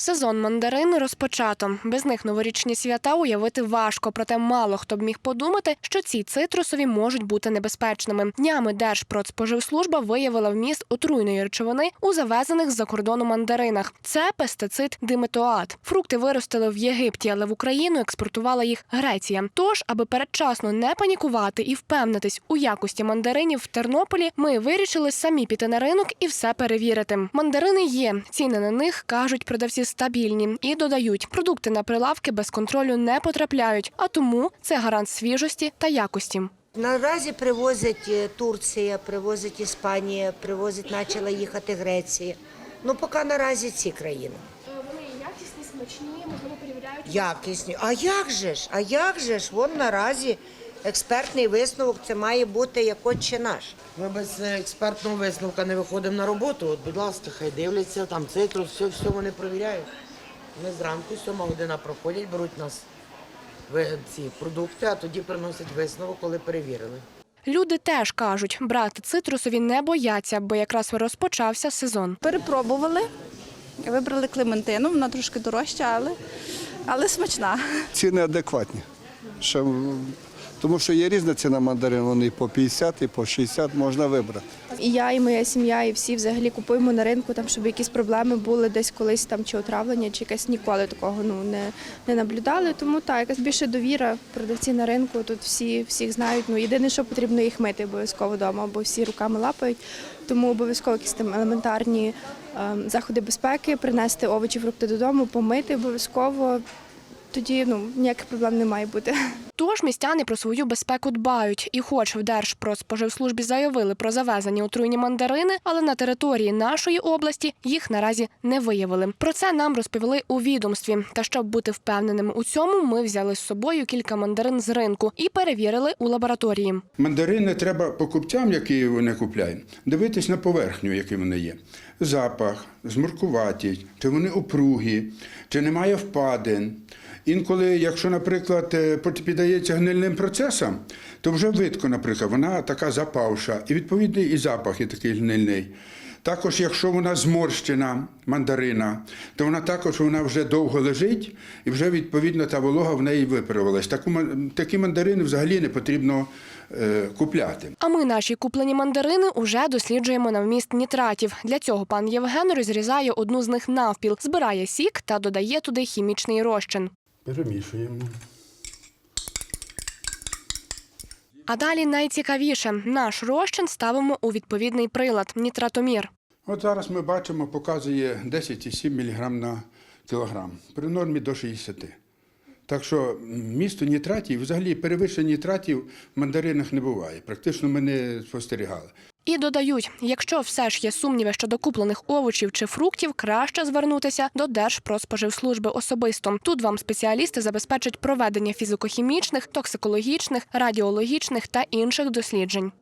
Сезон мандарин розпочато. Без них новорічні свята уявити важко, проте мало хто б міг подумати, що ці цитрусові можуть бути небезпечними. Днями Держпродспоживслужба виявила вміст отруйної речовини у завезених з-за кордону мандаринах. Це пестицид диметоат. Фрукти виростили в Єгипті, але в Україну експортувала їх Греція. Тож, аби передчасно не панікувати і впевнитись у якості мандаринів в Тернополі, ми вирішили самі піти на ринок і все перевірити. Мандарини є, ціни на них кажуть продавці стабільні і додають, продукти на прилавки без контролю не потрапляють, а тому це гарант свіжості та якості. Наразі привозять е, Турція, привозить Іспанія, привозить, почала їхати Греція. Ну, поки наразі ці країни. Вони якісні, смачні, можливо, перевіряють. Якісні. А як же ж? А як же ж? Вон наразі експертний висновок це має бути як отче наш. Ми без е, експертного висновка не виходимо на роботу. От, будь ласка, хай дивляться, там цитрус, все, все вони перевіряють. Ми зранку, сьома година проходять, беруть нас ці продукти, а тоді приносять висновок, коли перевірили. Люди теж кажуть, брати цитрусові не бояться, бо якраз розпочався сезон. Перепробували, вибрали клементину, вона трошки дорожча, але, але смачна. ціни адекватні. Ще, тому що є різна ціна мандарин, вони по 50, і по 60 можна вибрати. І я, і моя сім'я, і всі взагалі купуємо на ринку, там, щоб якісь проблеми були десь колись там чи отравлення, чи якесь ніколи такого ну не, не наблюдали. Тому так, якась більше довіра. Продавці на ринку тут всі всіх знають. Ну єдине, що потрібно їх мити обов'язково вдома, бо всі руками лапають. Тому обов'язково якісь там елементарні ем, заходи безпеки, принести овочі, фрукти додому, помити обов'язково. Тоді ну ніяких проблем не має бути. Тож містяни про свою безпеку дбають. І хоч в Держпродспоживслужбі заявили про завезені отруйні мандарини, але на території нашої області їх наразі не виявили. Про це нам розповіли у відомстві. Та щоб бути впевненими у цьому, ми взяли з собою кілька мандарин з ринку і перевірили у лабораторії. Мандарини треба покупцям, які вони купляють, дивитись на поверхню, які вони є. Запах, змуркуваті, чи вони опругі, чи немає впадин. Інколи, якщо, наприклад, е, піддається гнильним процесам, то вже видко, наприклад, вона така запавша, і відповідний і запах є такий гнильний. Також, якщо вона зморщена мандарина, то вона також вона вже довго лежить, і вже відповідно та волога в неї випарувалась. Таку такі мандарини взагалі не потрібно е, купляти. А ми наші куплені мандарини уже досліджуємо на вміст нітратів. Для цього пан Євген розрізає одну з них навпіл, збирає сік та додає туди хімічний розчин. Перемішуємо. А далі найцікавіше наш розчин ставимо у відповідний прилад нітратомір. От зараз ми бачимо, показує 10,7 мг на кілограм, при нормі до 60. Так що місто нітратів, взагалі перевищення нітратів в мандаринах не буває. Практично ми не спостерігали. І додають, якщо все ж є сумніви щодо куплених овочів чи фруктів, краще звернутися до Держпродспоживслужби особисто. Тут вам спеціалісти забезпечать проведення фізико-хімічних, токсикологічних, радіологічних та інших досліджень.